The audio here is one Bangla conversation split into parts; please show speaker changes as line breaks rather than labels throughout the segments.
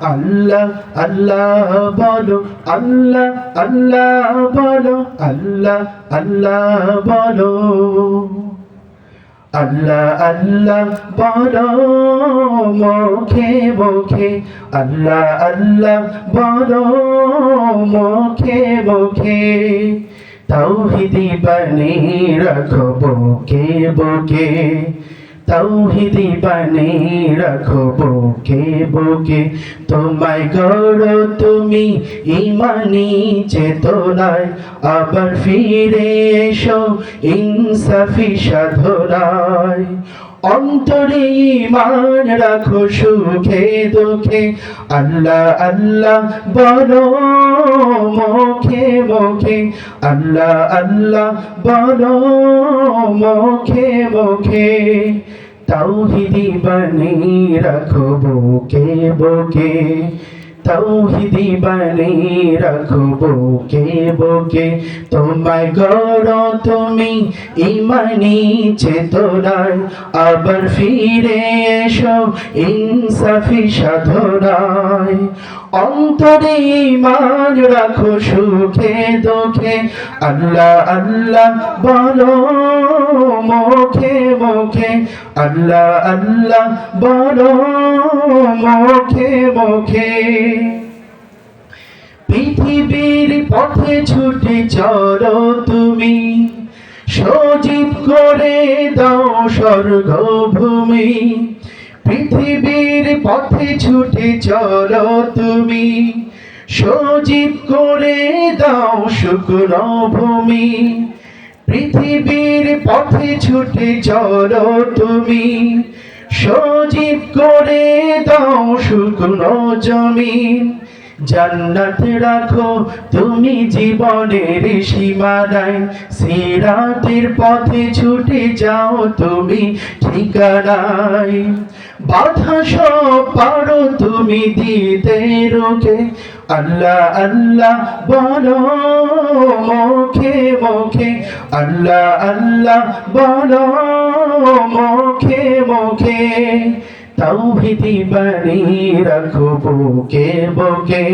আল্লাহ আল্লাহ বলো, আল্লাহ আল্লাহ বলো, আল্লাহ আল্লাহ বলো। আল্লাহ আল্লাহ বলো, মুখে মুখে। আল্লাহ আল্লাহ বলো, মুখে মুখে। তৌহিদি বনে রাখো বুকে বুকে তৌহিদি বনে রাখো বুকে বুকে। তোমায় গড় তুমি ইমানি চেতনায়। আবার ফিরে এসো ইনসাফি সাধনায়। অন্তরে ইমান রাখো, সুখে, দুঃখে। আল্লাহ আল্লাহ, বলো মুখে মুখে। আল্লাহ আল্লাহ, বলো মুখে মুখে। তাওহিদি বনে রাখো, বুকে বুকে। তৌহিদি বনে রাখো বুকে বুকে? তোমায় গড় তুমি ইমানি চেতনায়। আবার ফিরে এসো ইনসাফি সাধনায়। অন্তরে ইমান রাখো সুখে দুঃখে। আল্লাহ আল্লাহ বলো মুখে মুখে, আল্লাহ আল্লাহ, বলো মুখে মুখে। পৃথিবীর পথে ছুটে চলো তুমি, সজীব করে দাও স্বর্গভূমি। পৃথিবীর পথে ছুটে চলো তুমি, সজীব করে দাও শুকনো ভূমি পৃথিবীর পথে ছুটে চলো তুমি। সজীব করে দাও শুকনো জমিন জান্নাত রাখো, তুমি জীবনের সীমানায় সিরাতের পথে ছুটে যাও তুমি ঠিকানায় বাধা সব পারো তুমি দিতে রোকে আল্লাহ আল্লাহ বলো, মুখে মুখে। আল্লাহ আল্লাহ বলো, মুখে মুখে। তৌহিদি বাড়ি রাখো বুকে বুকে?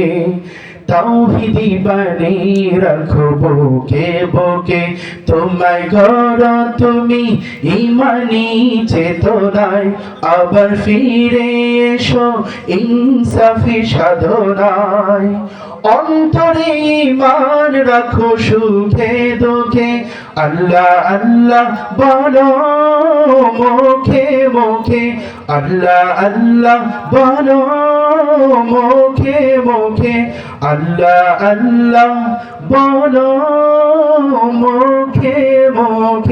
তৌহিদি বনি রাখো বুকে বুকে? তোমায় গড় তুমি ইমানি চেতনায় আবার ফিরে এসো ইনসাফি সাধনায়। অন্তরে ইমান রাখো সুখে দুঃখে। আল্লাহ আল্লাহ বলো মুখে মুখে। আল্লাহ আল্লাহ বলো মুখে মুখে আল্লাহ আল্লাহ বলো মুখে মুখে